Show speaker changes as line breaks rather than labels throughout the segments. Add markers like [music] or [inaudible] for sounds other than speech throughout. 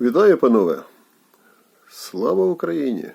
Вітаю, панове! Слава Україні!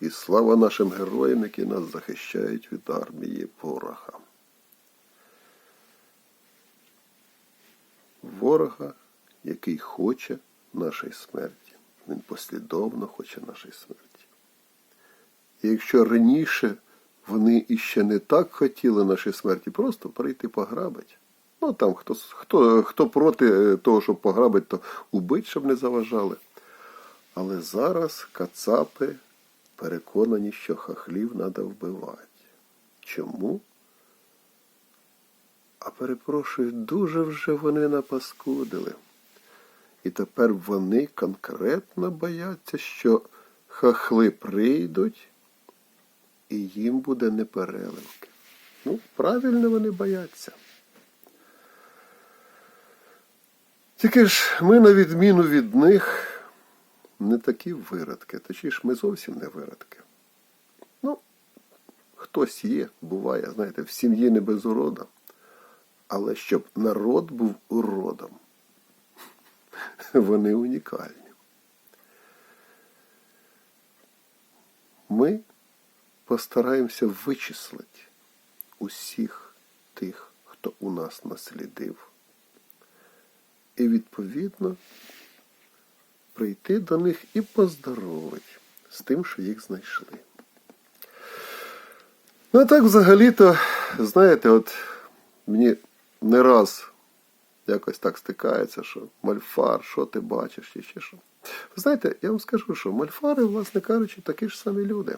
І слава нашим героям, які нас захищають від армії ворога. Ворога, який хоче нашої смерті. Він послідовно хоче нашої смерті. І якщо раніше вони іще не так хотіли нашої смерті, просто прийти пограбить. Ну там хто, хто, хто проти е, того, щоб пограбити, то убить, щоб не заважали. Але зараз кацапи переконані, що хахлів треба вбивати. Чому? А перепрошую, дуже вже вони напаскудили. І тепер вони конкретно бояться, що хахли прийдуть і їм буде непереливки. Ну, правильно вони бояться. Тільки ж ми, на відміну від них, не такі виродки, точніше, ми зовсім не виродки. Ну, хтось є, буває, знаєте, в сім'ї не без урода. Але щоб народ був уродом, [laughs] вони унікальні. Ми постараємося вичислити усіх тих, хто у нас наслідив. І відповідно прийти до них і поздоровити з тим, що їх знайшли. Ну, а так взагалі-то, знаєте, от мені не раз якось так стикається, що мальфар, що ти бачиш, і ще що. Ви знаєте, я вам скажу, що мальфари, власне кажучи, такі ж самі люди.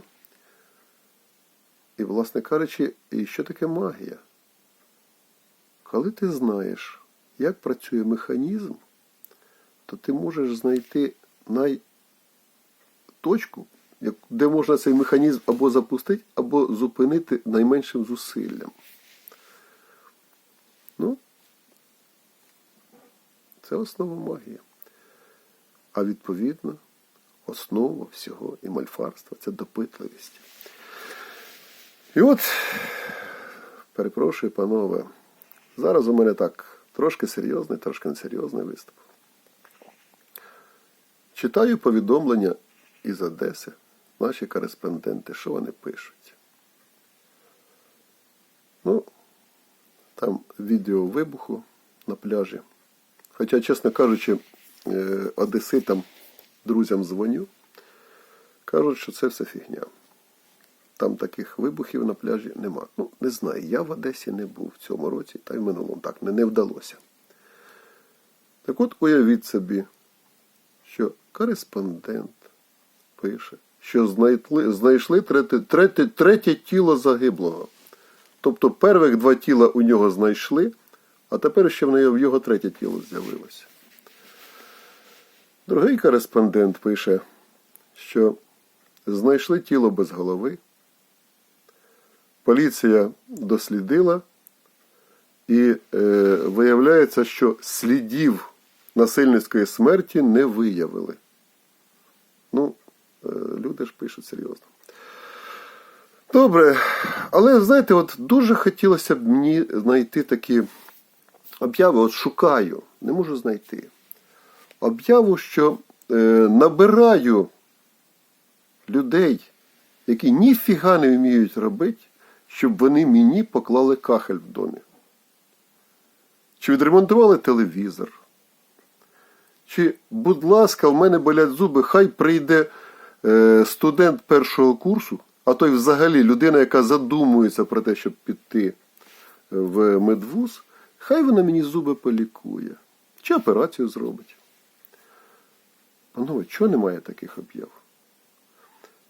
І, власне кажучи, і що таке магія? Коли ти знаєш, як працює механізм, то ти можеш знайти найточку, де можна цей механізм або запустити, або зупинити найменшим зусиллям. Ну, це основа магії. А відповідно, основа всього і мальфарства це допитливість. І от, перепрошую, панове, зараз у мене так трошки серйозний, трошки несерйозний виступ. Читаю повідомлення із Одеси, наші кореспонденти, що вони пишуть. Ну, там відео вибуху на пляжі. Хоча, чесно кажучи, е, одеситам, друзям дзвоню, кажуть, що це все фігня. Там таких вибухів на пляжі нема. Ну, не знаю, я в Одесі не був в цьому році, та й в минулому так не, не вдалося. Так от уявіть собі, що кореспондент пише, що знайшли, знайшли третє, третє, третє тіло загиблого. Тобто перших два тіла у нього знайшли, а тепер ще в його третє тіло з'явилося. Другий кореспондент пише, що знайшли тіло без голови. Поліція дослідила, і е, виявляється, що слідів насильницької смерті не виявили. Ну, е, люди ж пишуть серйозно. Добре, але знаєте, от дуже хотілося б мені знайти такі обяви, от шукаю, не можу знайти. Об'яву, що е, набираю людей, які ніфіга не вміють робити, щоб вони мені поклали кахель в домі. Чи відремонтували телевізор. Чи, будь ласка, в мене болять зуби, хай прийде е, студент першого курсу, а то й взагалі людина, яка задумується про те, щоб піти в медвуз, хай вона мені зуби полікує. Чи операцію зробить. Панове, чого немає таких об'яв?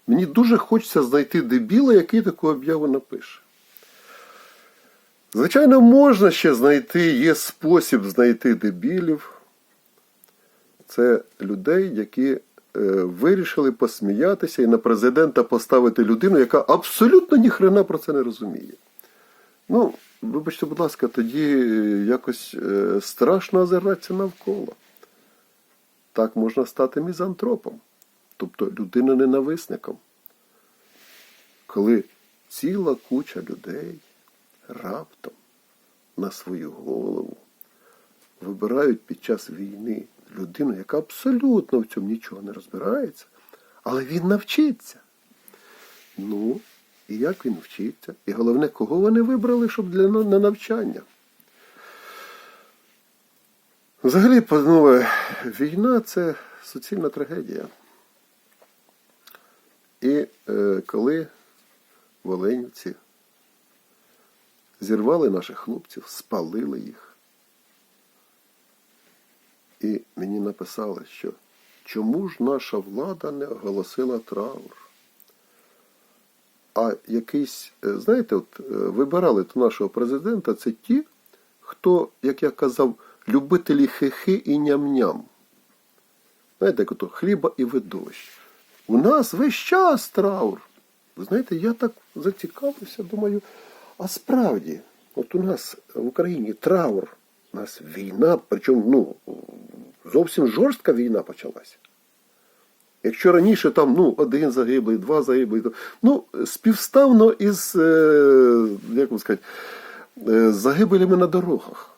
Мені дуже хочеться знайти дебіла, який таку об'яву напише. Звичайно, можна ще знайти, є спосіб знайти дебілів. Це людей, які е, вирішили посміятися і на президента поставити людину, яка абсолютно ніхрена про це не розуміє. Ну, вибачте, будь ласка, тоді якось е, страшно озиратися навколо. Так можна стати мізантропом, тобто людиноненависником. Коли ціла куча людей на свою голову вибирають під час війни людину, яка абсолютно в цьому нічого не розбирається, але він навчиться. Ну, і як він вчиться? І головне, кого вони вибрали, щоб для на на навчання? Взагалі, панове, війна це суцільна трагедія. І е, коли воленівці зірвали наших хлопців, спалили їх. І мені написали, що чому ж наша влада не оголосила траур? А якийсь, е, знаєте, от е, вибирали то нашого президента, це ті, хто, як я казав, любителі хихи і ням-ням. Знаєте, як ото хліба і видовищ. У нас весь час траур. Ви знаєте, я так зацікавився, думаю, а справді, от у нас в Україні траур, у нас війна, причому ну, зовсім жорстка війна почалася. Якщо раніше там ну, один загиблий, два загиблий, ну, співставно із е, як вам сказати, е, загибелями на дорогах.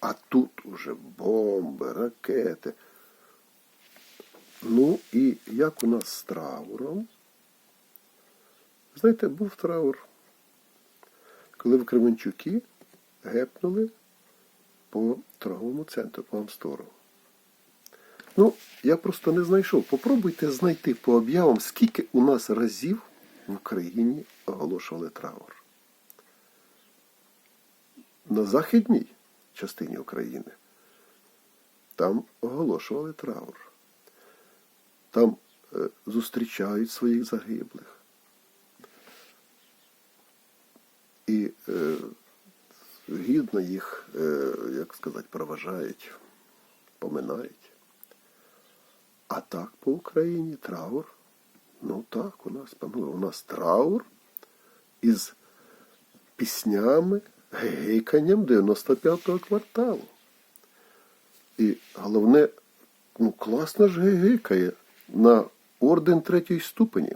А тут уже бомби, ракети. Ну і як у нас з трауром? Знаєте, був траур, коли в Кременчуки гепнули по торговому центру, по Амстору. Ну, я просто не знайшов. Попробуйте знайти по об'явам, скільки у нас разів в Україні оголошували траур. На західній частині України там оголошували траур. Там е, зустрічають своїх загиблих. І е, гідно їх, е, як сказати, проважають, поминають. А так по Україні траур. Ну так, у нас панує. У нас траур із піснями, гейканням 95-го кварталу. І головне, ну класно ж гейкає на орден третьої ступені.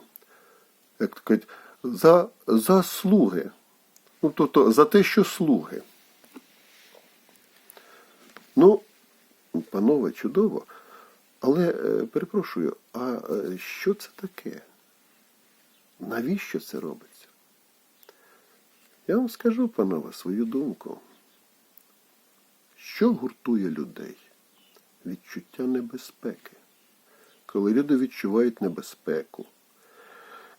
Як кажуть, за заслуги. Ну, тобто за те, що слуги. Ну, панове, чудово. Але е, перепрошую, а е, що це таке? Навіщо це робиться? Я вам скажу, панове, свою думку. Що гуртує людей? Відчуття небезпеки. Коли люди відчувають небезпеку,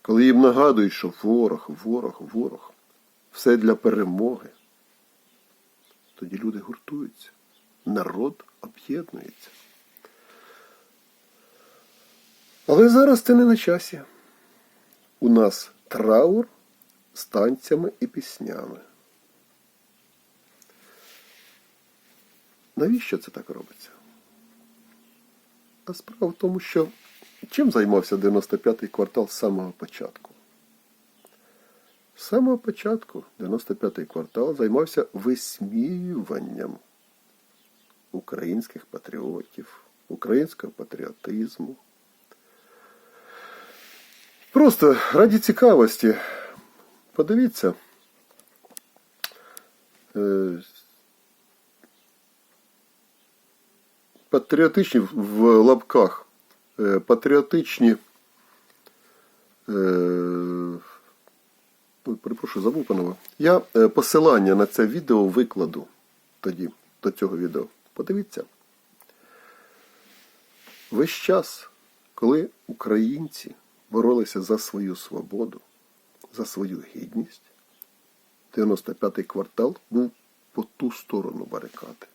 коли їм нагадують, що ворог, ворог, ворог, все для перемоги, тоді люди гуртуються, народ об'єднується. Але зараз це не на часі. У нас траур з танцями і піснями. Навіщо це так робиться? А справа в тому, що чим займався 95-й квартал з самого початку? З самого початку 95-й квартал займався висміюванням українських патріотів, українського патріотизму. Просто раді цікавості. Подивіться. Е, Патріотичні в лапках. е, Патріотичні. Перепрошую, забув панове. Я е, посилання на це відео викладу тоді, до цього відео. Подивіться. Весь час, коли українці боролися за свою свободу, за свою гідність, 95-й квартал був по ту сторону барикади.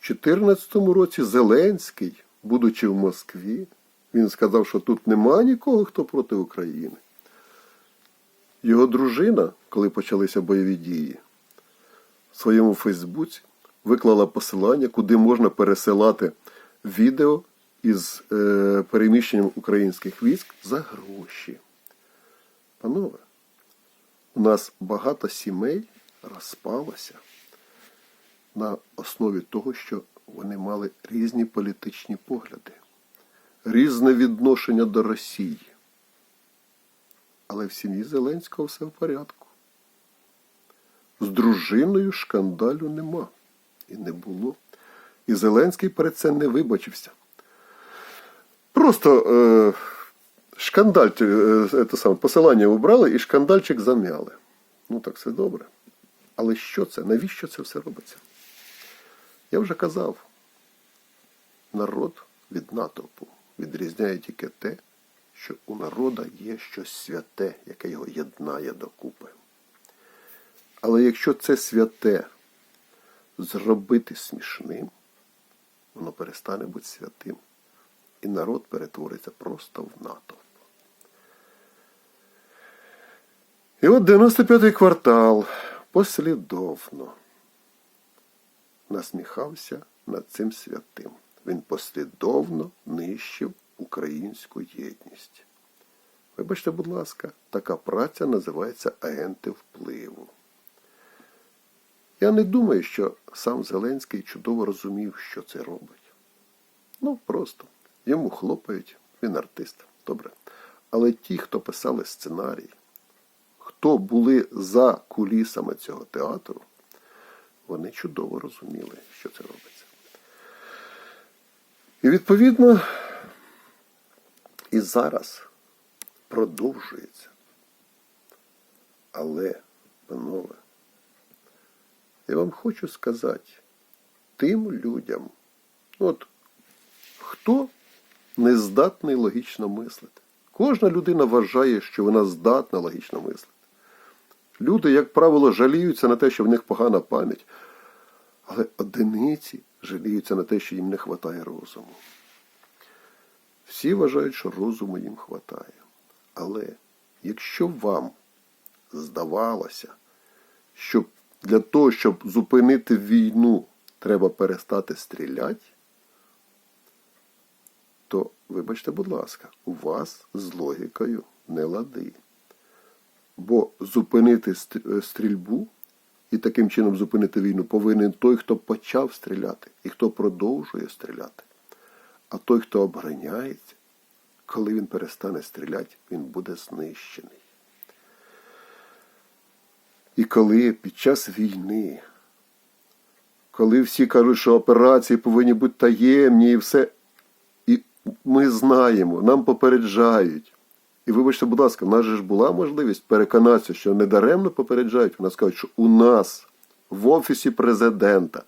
В 2014 році Зеленський, будучи в Москві, він сказав, що тут нема нікого, хто проти України. Його дружина, коли почалися бойові дії, в своєму Фейсбуці виклала посилання, куди можна пересилати відео із е, переміщенням українських військ за гроші. Панове, у нас багато сімей розпалося на основі того, що вони мали різні політичні погляди, різне відношення до Росії. Але в сім'ї Зеленського все в порядку. З дружиною шкандалю нема і не було. І Зеленський перед цим не вибачився. Просто е, шкандальчик, е, це саме, посилання убрали і шкандальчик зам'яли. Ну так все добре. Але що це? Навіщо це все робиться? Я вже казав, народ від натовпу відрізняє тільки те, що у народа є щось святе, яке його єднає докупи. Але якщо це святе зробити смішним, воно перестане бути святим. І народ перетвориться просто в натовп. І от 95-й квартал послідовно насміхався над цим святим. Він послідовно нищив українську єдність. Вибачте, будь ласка, така праця називається агенти впливу. Я не думаю, що сам Зеленський чудово розумів, що це робить. Ну, просто йому хлопають, він артист. Добре. Але ті, хто писали сценарій, хто були за кулісами цього театру, вони чудово розуміли, що це робиться. І відповідно і зараз продовжується. Але, панове, я вам хочу сказати тим людям, ну, от хто не здатний логічно мислити. Кожна людина вважає, що вона здатна логічно мислити. Люди, як правило, жаліються на те, що в них погана пам'ять, але одиниці жаліються на те, що їм не вистачає розуму. Всі вважають, що розуму їм вистачає. Але якщо вам здавалося, що для того, щоб зупинити війну, треба перестати стріляти, то, вибачте, будь ласка, у вас з логікою не лади. Бо зупинити стрільбу і таким чином зупинити війну повинен той, хто почав стріляти і хто продовжує стріляти. А той, хто обороняється, коли він перестане стріляти, він буде знищений. І коли під час війни, коли всі кажуть, що операції повинні бути таємні і все, і ми знаємо, нам попереджають. І вибачте, будь ласка, в нас же ж була можливість переконатися, що недаремно попереджають. У нас кажуть, що у нас в Офісі президента.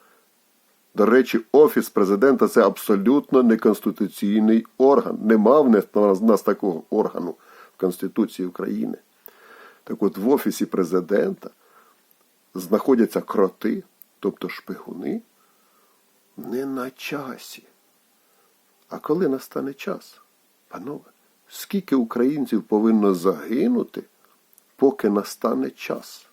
До речі, Офіс президента це абсолютно неконституційний орган. Нема в нас- такого органу в Конституції України. Так от в Офісі президента знаходяться кроти, тобто шпигуни, не на часі. А коли настане час, панове, скільки українців повинно загинути, поки настане час?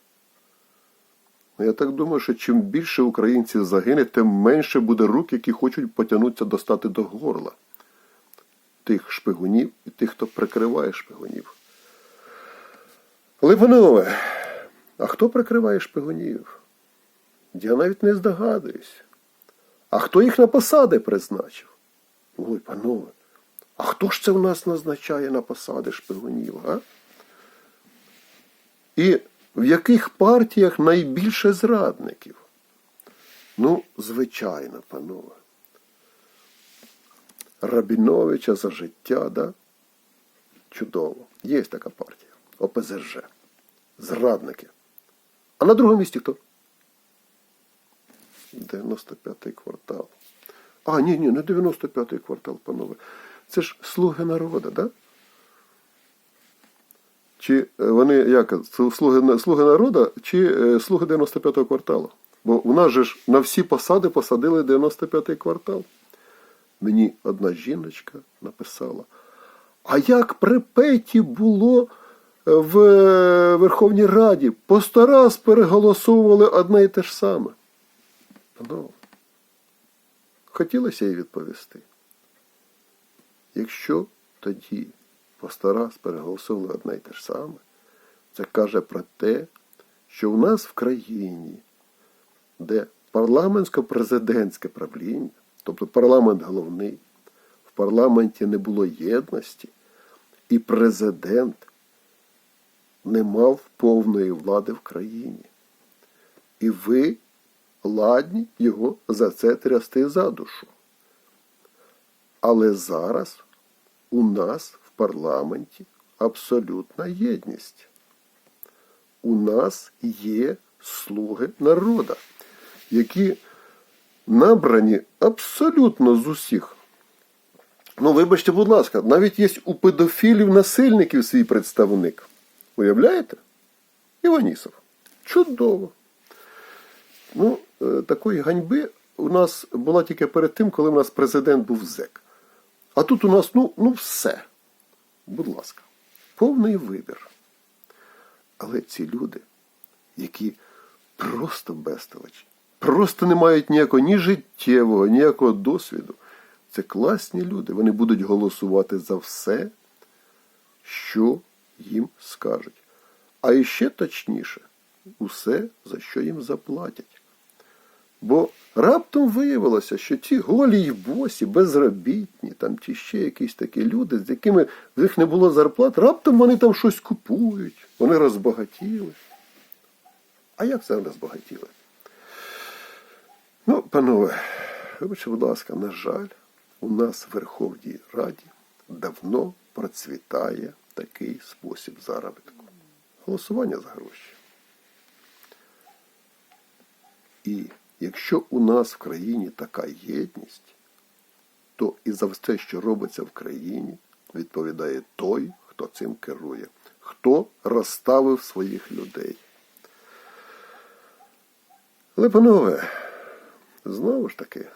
Ну, я так думаю, що чим більше українців загине, тим менше буде рук, які хочуть потягнутися достати до горла тих шпигунів і тих, хто прикриває шпигунів. Але, панове, а хто прикриває шпигунів? Я навіть не здогадуюсь. А хто їх на посади призначив? Ой, панове, а хто ж це в нас назначає на посади шпигунів, а? І в яких партіях найбільше зрадників? Ну, звичайно, панове. Рабіновича за життя, да? Чудово. Є така партія. ОПЗЖ. Зрадники. А на другому місці хто? 95-й квартал. А, ні, ні, не 95-й квартал, панове. Це ж слуги народу, да? Чи е, вони як слуги, слуги народу, чи е, слуги 95-го кварталу? Бо в нас же ж на всі посади посадили 95-й квартал. Мені одна жіночка написала. А як при Петі було е, в Верховній Раді? По сто раз переголосовували одне і те ж саме. Ну, хотілося їй відповісти. Якщо тоді по сто раз переголосували одне і те ж саме, це каже про те, що в нас в країні, де парламентсько-президентське правління, тобто парламент головний, в парламенті не було єдності, і президент не мав повної влади в країні. І ви ладні його за це трясти за душу. Але зараз у нас в парламенті абсолютна єдність. У нас є слуги народа, які набрані абсолютно з усіх. Ну, вибачте, будь ласка, навіть є у педофілів насильників свій представник. Уявляєте? Іванісов. Чудово. Ну, е, такої ганьби у нас була тільки перед тим, коли у нас президент був зек. А тут у нас, ну, ну все. Будь ласка, повний вибір. Але ці люди, які просто безтелечі, просто не мають ніякого ні життєвого, ніякого досвіду. Це класні люди. Вони будуть голосувати за все, що їм скажуть. А іще точніше, усе, за що їм заплатять. Бо раптом виявилося, що ці голі й босі, безробітні, там ті ще якісь такі люди, з якими в них не було зарплат, раптом вони там щось купують, вони розбагатіли. А як це вони розбагатіли? Ну, панове, вибачте, будь ласка, на жаль, у нас в Верховній Раді давно процвітає такий спосіб заробітку. Голосування за гроші. І якщо у нас в країні така єдність, то і за все, що робиться в країні, відповідає той, хто цим керує, хто розставив своїх людей. Але, панове, знову ж таки,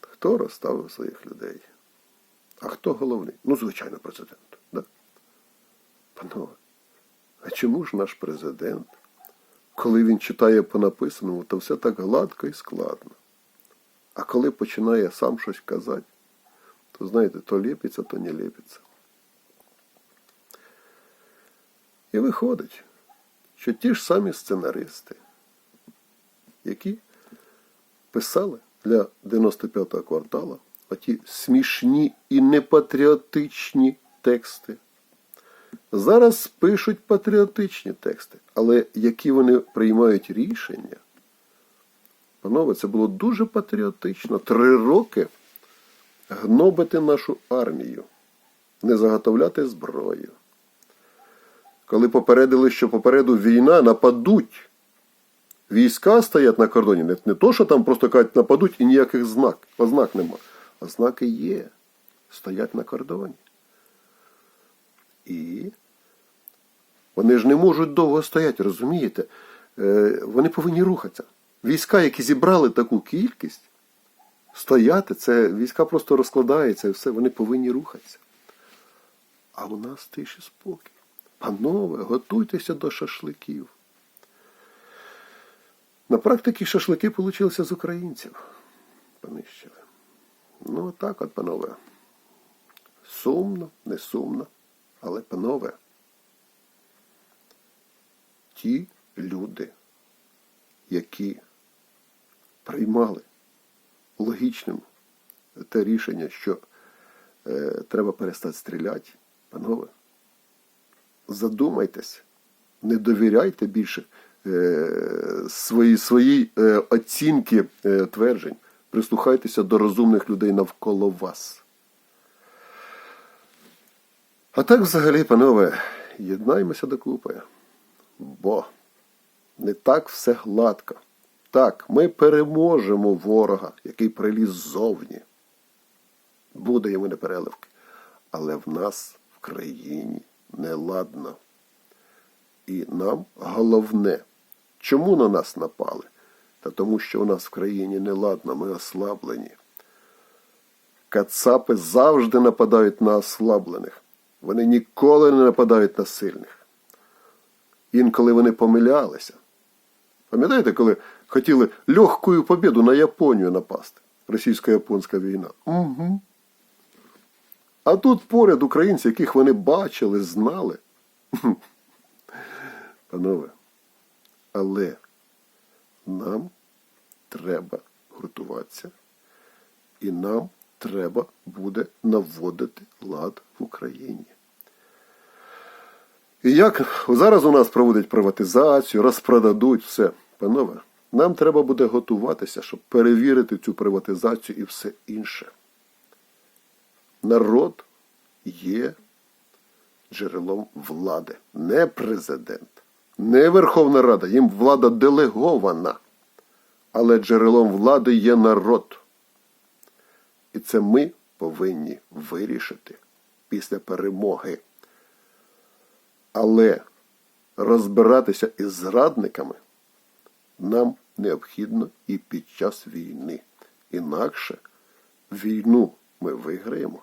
хто розставив своїх людей? А хто головний? Ну, звичайно, президент. Да? Панове, а чому ж наш президент, коли він читає по написаному, то все так гладко і складно. А коли починає сам щось казати, то знаєте, то ліпиться, то не ліпиться. І виходить, що ті ж самі сценаристи, які писали для 95-го квартала оті смішні і непатріотичні тексти. Зараз пишуть патріотичні тексти, але які вони приймають рішення, панове, це було дуже патріотично. Три роки гнобити нашу армію, не заготовляти зброю. Коли попередили, що попереду війна, нападуть. Війська стоять на кордоні. Не, не то, що там просто кажуть, нападуть і ніяких знак, ознак нема. А знаки є. Стоять на кордоні. І вони ж не можуть довго стояти, розумієте? Е, вони повинні рухатися. Війська, які зібрали таку кількість, стояти, це війська просто розкладаються і все, вони повинні рухатися. А у нас тиші спокій. Панове, готуйтеся до шашликів. На практиці шашлики вийшли з українців. Понищили. Ну, так от, панове. Сумно, не сумно, але, панове, ті люди, які приймали логічним те рішення, що е, треба перестати стріляти, панове, задумайтесь, не довіряйте більше е, свої, свої е, оцінки е, тверджень. Прислухайтеся до розумних людей навколо вас. А так, взагалі, панове, єднаймося докупи. Бо не так все гладко. Так, ми переможемо ворога, який приліз ззовні. Буде йому непереливки. Але в нас в країні неладно. І нам головне, чому на нас напали? Та тому, що у нас в країні неладно, ми ослаблені. Кацапи завжди нападають на ослаблених. Вони ніколи не нападають на сильних. Інколи вони помилялися. Пам'ятаєте, коли хотіли легкою побіду на Японію напасти? Російсько-японська війна. Угу. А тут поряд українці, яких вони бачили, знали. Панове, але нам треба гуртуватися, і нам треба буде наводити лад в Україні. І як зараз у нас проводять приватизацію, розпродадуть все. Панове, нам треба буде готуватися, щоб перевірити цю приватизацію і все інше. Народ є джерелом влади, не президент, не Верховна Рада, їм влада делегована. Але джерелом влади є народ. І це ми повинні вирішити після перемоги. Але розбиратися із зрадниками нам необхідно і під час війни. Інакше війну ми виграємо,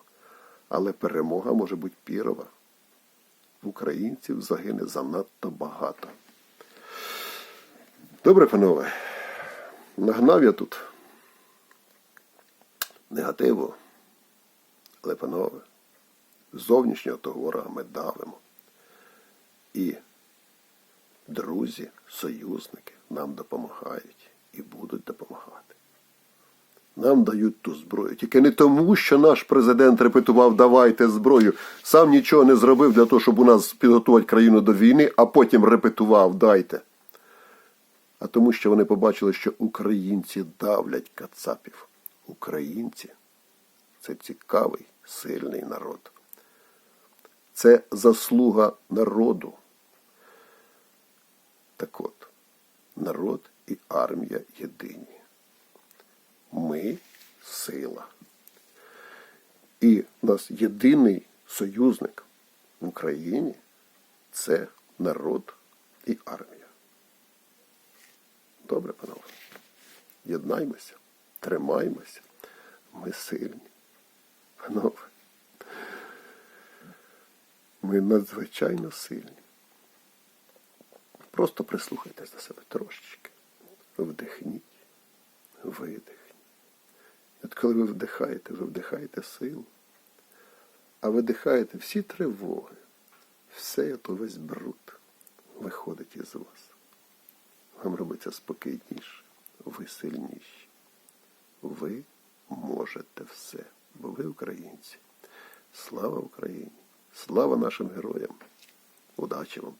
але перемога може бути пірова. Українців загине занадто багато. Добре, панове, нагнав я тут негативу, але, панове, зовнішнього того ворога ми давимо. І друзі, союзники нам допомагають і будуть допомагати. Нам дають ту зброю. Тільки не тому, що наш президент репетував давайте зброю, сам нічого не зробив для того, щоб у нас підготувати країну до війни, а потім репетував дайте. А тому, що вони побачили, що українці давлять кацапів. Українці це цікавий, сильний народ. Це заслуга народу. Так от, народ і армія єдині. Ми сила. І нас єдиний союзник в Україні це народ і армія. Добре, панове. Єднаймося, тримаймося. Ми сильні. Панове. Ми надзвичайно сильні. Просто прислухайтесь до себе трошечки. Вдихніть, видихніть. От коли ви вдихаєте, ви вдихаєте силу, а видихаєте всі тривоги, все то весь бруд виходить із вас. Вам робиться спокійніше, ви сильніші. Ви можете все, бо ви українці. Слава Україні! Слава нашим героям! Удачі вам!